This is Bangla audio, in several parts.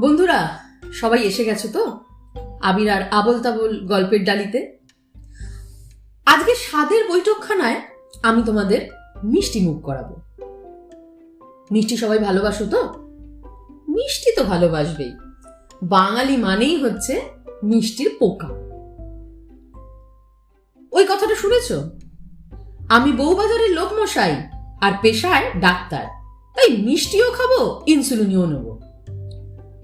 বন্ধুরা, সবাই এসে গেছো তো? আবির আর আবল তাবল গল্পের ডালিতে। আজকে স্বাদের বৈঠকখানায় আমি তোমাদের মিষ্টি মুখ করাবো। মিষ্টি সবাই ভালোবাসো তো? মিষ্টি তো ভালোবাসবেই। বাঙালি মানেই হচ্ছে মিষ্টির পোকা। ওই কথাটা শুনেছ? আমি বউবাজারের লোকমশাই আর পেশায় ডাক্তার। তাই মিষ্টিও খাব, ইনসুলিনও নেব।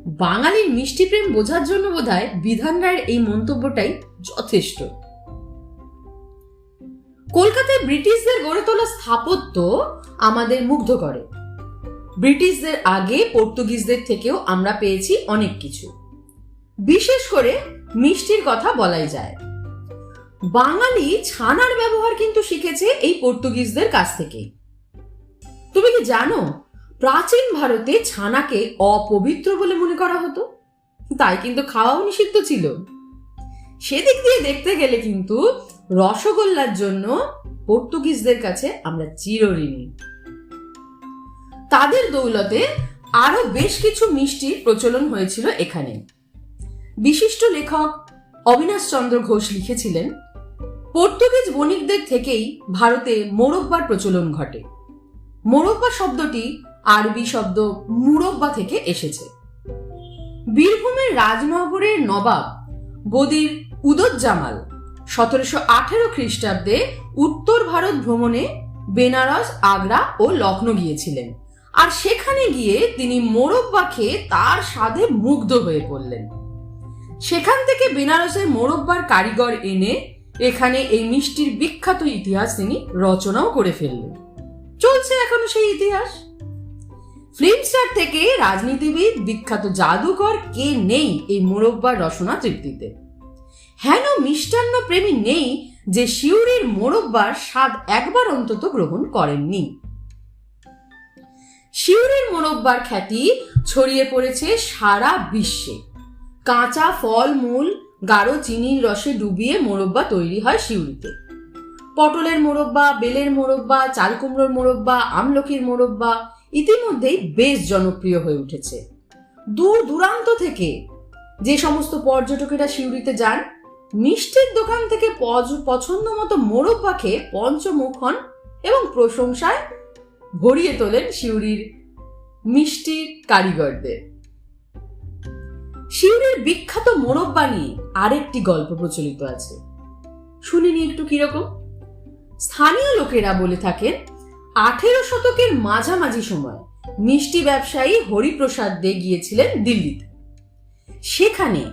বাঙালির মিষ্টি প্রেম বোঝার জন্য বোধহয় বিধান রায়ের এই মন্তব্যটাই যথেষ্ট। কলকাতায় ব্রিটিশদের গড়ে তোলা স্থাপত্য আমাদের মুগ্ধ করে। ব্রিটিশদের আগে পর্তুগিজদের থেকেও আমরা পেয়েছি অনেক কিছু। বিশেষ করে মিষ্টির কথা বলাই যায়। বাঙালি ছানার ব্যবহার কিন্তু শিখেছে এই পর্তুগিজদের কাছ থেকে। তুমি কি জানো প্রাচীন ভারতে ছানাকে অপবিত্র বলে মনে করা হতো। তাই কিন্তু খাওয়াও নিষিদ্ধ ছিল। সেদিক দিয়ে দেখতে গেলে কিন্তু রসগোল্লার জন্য পর্তুগিজদের কাছে আমরা চিরঋণী। তাদের দৌলতে আরও বেশ কিছু মিষ্টির প্রচলন হয়েছিল এখানে। বিশিষ্ট লেখক অবিনাশ চন্দ্র ঘোষ লিখেছিলেন, পর্তুগিজ বণিকদের থেকেই ভারতে মোরব্বার প্রচলন ঘটে। মোরব্বা শব্দটি আরবি শব্দ মুরব্বা থেকে এসেছে। বীরভূমের রাজনগরের নবাব বদির উদজ্জামাল সতেরোশো আঠেরো খ্রিস্টাব্দে উত্তর ভারত ভ্রমণে বেনারস, আগ্রা ও লখনৌ গিয়েছিলেন। আর সেখানে গিয়ে তিনি মোরব্বা খেয়ে তার স্বাদে মুগ্ধ হয়ে পড়লেন। সেখান থেকে বেনারসের মোরব্বার কারিগর এনে এখানে এই মিষ্টির বিখ্যাত ইতিহাস তিনি রচনাও করে ফেললেন। চলছে এখনও সেই ইতিহাস? ফিল্ম স্টার থেকে রাজনীতিবিদ বিখ্যাত জাদুকর কে নেই এই মোরব্বার রসনা তৃপ্তিতে? হেন মিষ্টান্ন প্রেমী নেই যে শিউরির মোরব্বার স্বাদ একবার অন্তত গ্রহণ করেননি। শিউরির মোরব্বার খ্যাতি ছড়িয়ে পড়েছে সারা বিশ্বে। কাঁচা ফল, মূল, গাঢ় চিনির রসে ডুবিয়ে মোরব্বা তৈরি হয় শিউরিতে। পটলের মোরব্বা, বেলের মোরব্বা চালকুমড়োর মোরব্বা আমলকির মোরব্বা ইতিমধ্যেই বেশ জনপ্রিয় হয়ে উঠেছে। দূর দূরান্ত থেকে যে সমস্ত পর্যটকেরা শিউরিতে যান, মিষ্টির দোকান থেকে পছন্দ মতো মোরব্বা খেয়ে পঞ্চমুখ হন এবং প্রশংসায় ভরিয়ে তোলেন শিউরির মিষ্টি কারিগরদের। শিউরির বিখ্যাত মোরব্বা নিয়ে আরেকটি গল্প প্রচলিত আছে। শুনিনি একটু কীরকম? স্থানীয় লোকেরা বলে থাকেন আঠেরো শতকের মাঝামাঝি সময় মিষ্টি ব্যবসায়ী হরিপ্রসাদ দে গিয়েছিলেন দিল্লিতে। সেখানে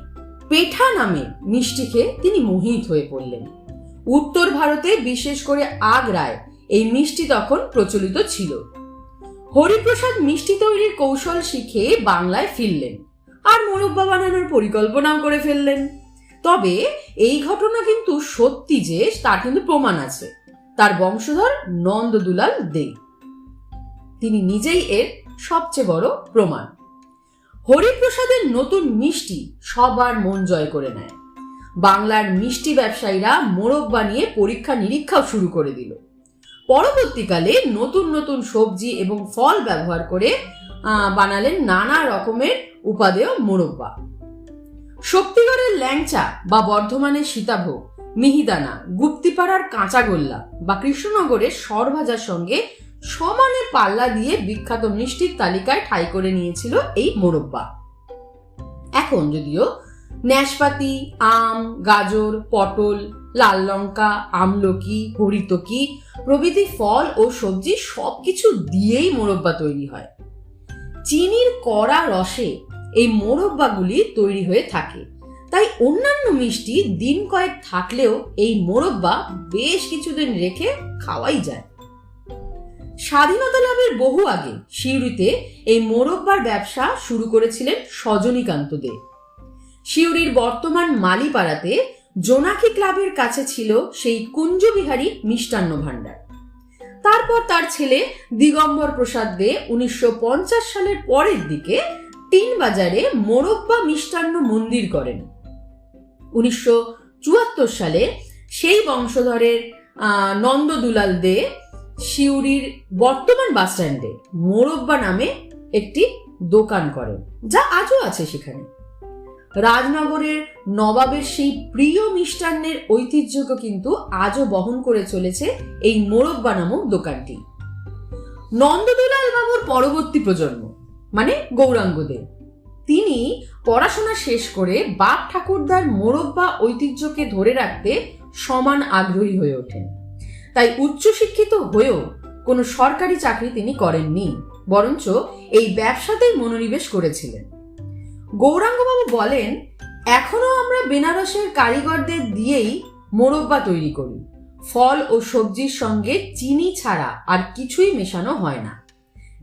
পেঠা নামে মিষ্টি খেয়ে তিনি মোহিত হয়ে পড়লেন। উত্তর ভারতে বিশেষ করে আগ্রায় এই মিষ্টি তখন প্রচলিত ছিল। হরিপ্রসাদ মিষ্টি তৈরির কৌশল শিখে বাংলায় ফিরলেন আর মোরব্বা বানানোর পরিকল্পনাও করে ফেললেন। তবে এই ঘটনা কিন্তু সত্যি যে, তার কিন্তু প্রমাণ আছে। তার বংশধর নন্দদুলাল দে। তিনি নিজেই এর সবচেয়ে বড় প্রমাণ। হরিপ্রসাদের নতুন মিষ্টি সবার মন জয় করে নেয়। বাংলার মিষ্টি ব্যবসায়ীরা মোরব্বা নিয়ে পরীক্ষা নিরীক্ষাও শুরু করে দিল। পরবর্তীকালে নতুন নতুন সবজি এবং ফল ব্যবহার করে বানালেন নানা রকমের উপাদেয় মোরব্বা শক্তিগড়ের ল্যাংচা বা বর্ধমানের সীতাভোগ মিহিদানা, গুপ্তিপাড়ার কাঁচাগোল্লা বা কৃষ্ণনগরের সরভাজার সঙ্গে সমানে পাল্লা দিয়ে বিখ্যাত মিষ্টির তালিকায় ঠাঁই করে নিয়েছিল এই মোরব্বা। এখন যদিও ন্যাশপাতি আম, গাজর, পটল, লাল লঙ্কা, আমলকি, হরিতকি প্রভৃতি ফল ও সবজি সবকিছু দিয়েই মোরব্বা তৈরি হয়। চিনির কড়া রসে এই মোরব্বাগুলি তৈরি হয়ে থাকে। তাই অন্যান্য মিষ্টি দিন কয়েক থাকলেও এই মোরব্বা বেশ কিছুদিন রেখে খাওয়াই যায়। স্বাধীনতা লাভের বহু আগে সিউড়িতে এই মোরব্বার ব্যবসা শুরু করেছিলেন সজনীকান্ত দে। সিউড়ির বর্তমান মালিপাড়াতে জোনাকি ক্লাবের কাছে ছিল সেই কুঞ্জবিহারী মিষ্টান্ন ভাণ্ডার। তারপর তার ছেলে দিগম্বর প্রসাদ দে উনিশশো পঞ্চাশ সালের পরের দিকে তিন বাজারে মোরব্বা মিষ্টান্ন মন্দির করেন। উনিশশো চুয়াত্তর সালে সেই বংশধরের আহ, নন্দদুলাল দে সিউড়ির বর্তমান বাসস্ট্যান্ডে মোরব্বা নামে একটি দোকান করেন যা আজও আছে সেখানে। রাজনগরের নবাবের সেই প্রিয় মিষ্টান্নের ঐতিহ্যকে কিন্তু আজও বহন করে চলেছে এই মোরব্বা নামক দোকানটি। নন্দদুলাল বাবুর পরবর্তী প্রজন্ম মানে গৌরাঙ্গদেব তিনি পড়াশোনা শেষ করে বাপ ঠাকুরদার মোরব্বা ঐতিহ্যকে ধরে রাখতে সমান আগ্রহী হয়ে ওঠেন। তাই উচ্চশিক্ষিত হয়েও কোনো সরকারি চাকরি তিনি করেননি, বরঞ্চ এই ব্যবসাতেই মনোনিবেশ করেছিলেন। গৌরাঙ্গবাবু বলেন, এখনও আমরা বেনারসের কারিগরদের দিয়েই মোরব্বা তৈরি করি। ফল ও সবজির সঙ্গে চিনি ছাড়া আর কিছুই মেশানো হয় না।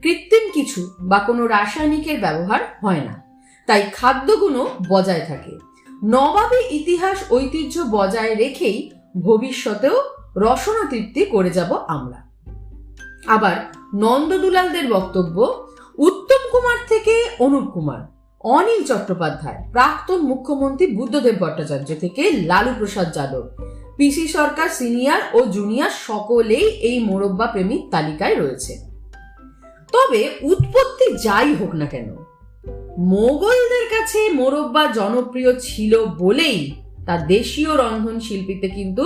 কৃত্রিম কিছু বা কোনো রাসায়নিকের ব্যবহার হয় না। তাই খাদ্যগুণও বজায় থাকে। নবাবী ইতিহাস ঐতিহ্য বজায় রেখেই ভবিষ্যতেও রসনা তৃপ্তি করে যাব আমরা। আবার নন্দদুলালদের বক্তব্য, উত্তম কুমার থেকে অনুপ কুমার, অনিল চট্টোপাধ্যায়, প্রাক্তন মুখ্যমন্ত্রী বুদ্ধদেব ভট্টাচার্য থেকে লালু প্রসাদ যাদব পিসি সরকার সিনিয়র ও জুনিয়র সকলেই এই মোরব্বা প্রেমীর তালিকায় রয়েছে। তবে উৎপত্তি যাই হোক না কেন মোগলদের কাছে মোরব্বা জনপ্রিয় ছিল বলেই তা দেশীয় রন্ধন শিল্পীতে কিন্তু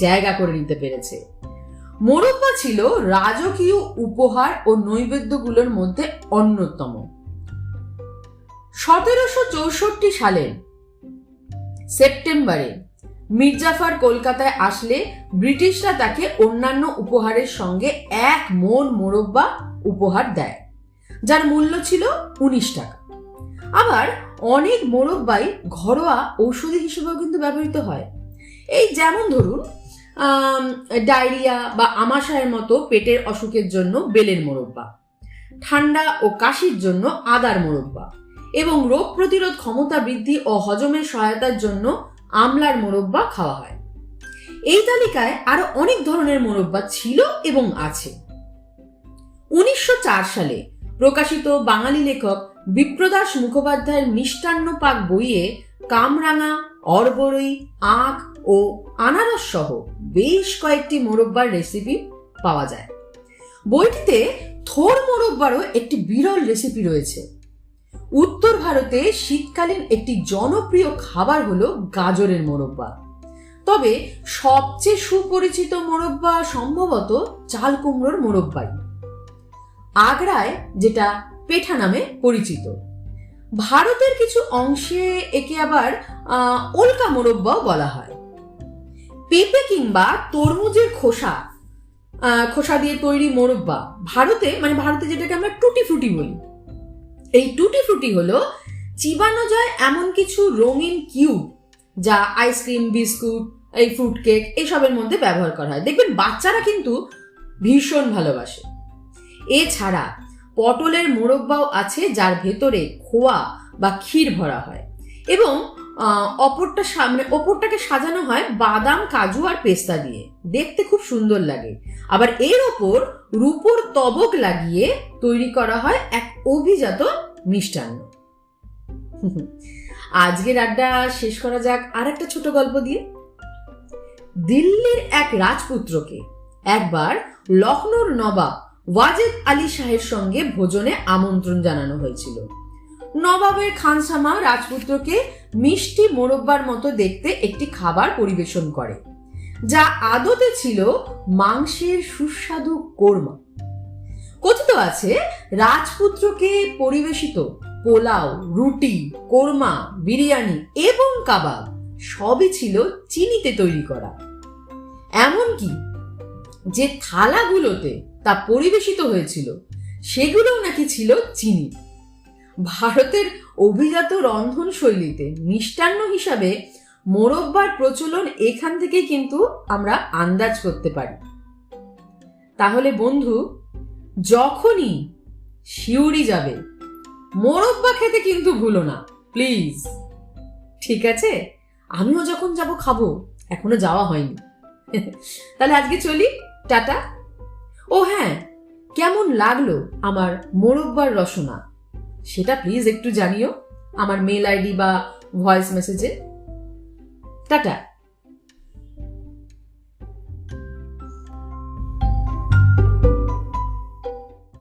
জায়গা করে নিতে পেরেছে। মোরব্বা ছিল রাজকীয় উপহার ও নৈবেদ্যগুলোর মধ্যে অন্যতম। সতেরোশো চৌষট্টি সালের সেপ্টেম্বরে মির্জাফার কলকাতায় আসলে ব্রিটিশরা তাকে অন্যান্য উপহারের সঙ্গে এক মন মোরব্বা উপহার দেয়, যার মূল্য ছিল উনিশ টাকা। আবার অনেক মোরব্বাই ঘরোয়া ঔষধি হিসেবেও কিন্তু ব্যবহৃত হয়। এই যেমন ধরুন ডায়রিয়া বা আমাশয়ের মতো পেটের অসুখের জন্য বেলের মোরব্বা ঠান্ডা ও কাশির জন্য আদার মোরব্বা এবং রোগ প্রতিরোধ ক্ষমতা বৃদ্ধি ও হজমের সহায়তার জন্য আমলার মোরব্বা খাওয়া হয়। এই তালিকায় আরও অনেক ধরনের মোরব্বা ছিল এবং আছে। উনিশশো চার সালে প্রকাশিত বাঙালি লেখক বিপ্রদাস মুখোপাধ্যায়ের মিষ্টান্ন পাক বইয়ে কামরাঙা, অরবরই, আখ ও আনারস সহ বেশ কয়েকটি মোরব্বার রেসিপি পাওয়া যায়। বইটিতে থোর মোরব্বারও একটি বিরল রেসিপি রয়েছে। উত্তর ভারতে শীতকালীন একটি জনপ্রিয় খাবার হলো গাজরের মোরব্বা। তবে সবচেয়ে সুপরিচিত মোরব্বা সম্ভবত চাল কুমড়োর মোরব্বাই। আগ্রায় যেটা পেঠা নামে পরিচিত। ভারতের কিছু অংশে একে আবার ওলকা মোরব্বাও বলা হয়। পেঁপে কিংবা তরমুজের খোসা খোসা দিয়ে তৈরি মোরব্বা। ভারতে মানে ভারতে যেটাকে আমরা টুটি ফ্রুটি বলি। এই টুটি ফ্রুটি হলো চিবানো যায় এমন কিছু রঙিন কিউব যা আইসক্রিম, বিস্কুট, এই ফ্রুট কেক এসবের মধ্যে ব্যবহার করা হয়। দেখবেন বাচ্চারা কিন্তু ভীষণ ভালোবাসে। এছাড়া পটলের মোরব্বাও আছে যার ভেতরে খোয়া বা ক্ষীর ভরা হয়। এবং অপরটা সামনে ওপরটাকে সাজানো হয় বাদাম, কাজু আর পেস্তা দিয়ে। দেখতে খুব সুন্দর লাগে। আবার এর ওপর রূপোর তবক লাগিয়ে তৈরি করা হয় এক অভিজাত মিষ্টান্ন। আজকের আড্ডা শেষ করা যাক আর একটা ছোট গল্প দিয়ে। দিল্লির এক রাজপুত্রকে একবার লখনৌর নবাব ওয়াজেদ আলী শাহের সঙ্গে ভোজনে আমন্ত্রণ জানানো হয়েছিল। নবাবের খানসামা রাজপুত্রকে মিষ্টি মোরব্বার মতো দেখতে একটি খাবার পরিবেশন করে, যা আদতে ছিল মাংসের সুস্বাদু কোরমা। কথিত আছে, রাজপুত্রকে পরিবেশিত পোলাও, রুটি, কোরমা, বিরিয়ানি এবং কাবাব সবই ছিল চিনিতে তৈরি করা। এমনকি যে থালাগুলোতে তা পরিবেশিত হয়েছিল। সেগুলোও নাকি ছিল চিনি। ভারতের অভিজাত রন্ধন শৈলীতে মিষ্টান্ন হিসাবে মোরব্বার প্রচলন এখান থেকে কিন্তু আমরা আন্দাজ করতে পারি। তাহলে বন্ধু, যখনই শিউরি যাবে, মোরব্বা খেতে কিন্তু ভুলো না, প্লিজ। ঠিক আছে? আমিও যখন যাব, খাব। এখনও যাওয়া হয়নি। তাহলে আজকে চলি, টাটা। ও হ্যাঁ কেমন লাগল আমার মোরব্বার রসনা সেটা প্লিজ একটু জানিও, আমার মেল আইডি বা ভয়েস মেসেজে টাটা।